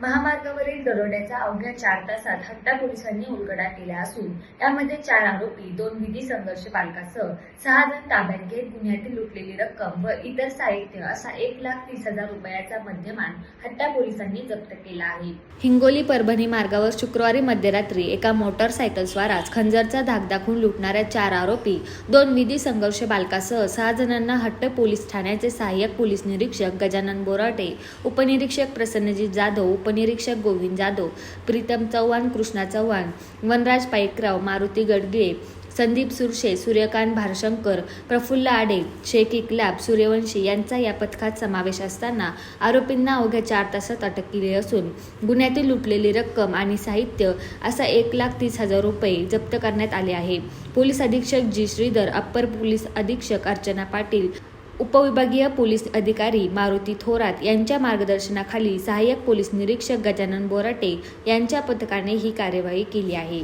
महामार्गावरील दरोड्याचा अवघ्या चार तासात हट्टा पोलिसांनी उलगडा केला असून यामध्ये चार आरोपी दोन विधी संघर्ष बालकासह सहा जण ताब्यात घेत गुन्ह्यातील लुटलेली रक्कम व इतर साहित्य असा एक लाख तीस हजार रुपयाचा मध्यमान हट्टा पोलिसांनी जप्त केला आहे. हिंगोली परभणी मार्गावर शुक्रवारी मध्यरात्री एका मोटरसायकलस्वारास खंजरचा धाक दाखवून लुटणाऱ्या चार आरोपी दोन विधी संघर्ष बालकासह सहा जणांना हट्ट पोलीस ठाण्याचे सहाय्यक पोलीस निरीक्षक गजानन बोराटे उपनिरीक्षक प्रसन्नजीत जाधव उपनिरीक्षक गोविंद जाधव प्रीतम चव्हाण कृष्णा चव्हाण वनराज पाईकराव मारुती गडगिळे संदीप सुरशे सूर्यकांत भारशंकर प्रफुल्ल आडे शेख इकलाब सूर्यवंशी यांचा या पथकात समावेश असताना आरोपींना अवघ्या चार तासात अटक केली असून गुन्ह्यातील लुटलेली रक्कम आणि साहित्य असा एक लाख तीस हजार रुपये जप्त करण्यात आले आहे. पोलीस अधीक्षक जी. श्रीधर अप्पर पोलीस अधीक्षक अर्चना पाटील उपविभागीय पोलीस अधिकारी मारुती थोरात यांच्या मार्गदर्शनाखाली सहाय्यक पोलीस निरीक्षक गजानन बोराटे यांच्या पथकाने ही कार्यवाही केली आहे.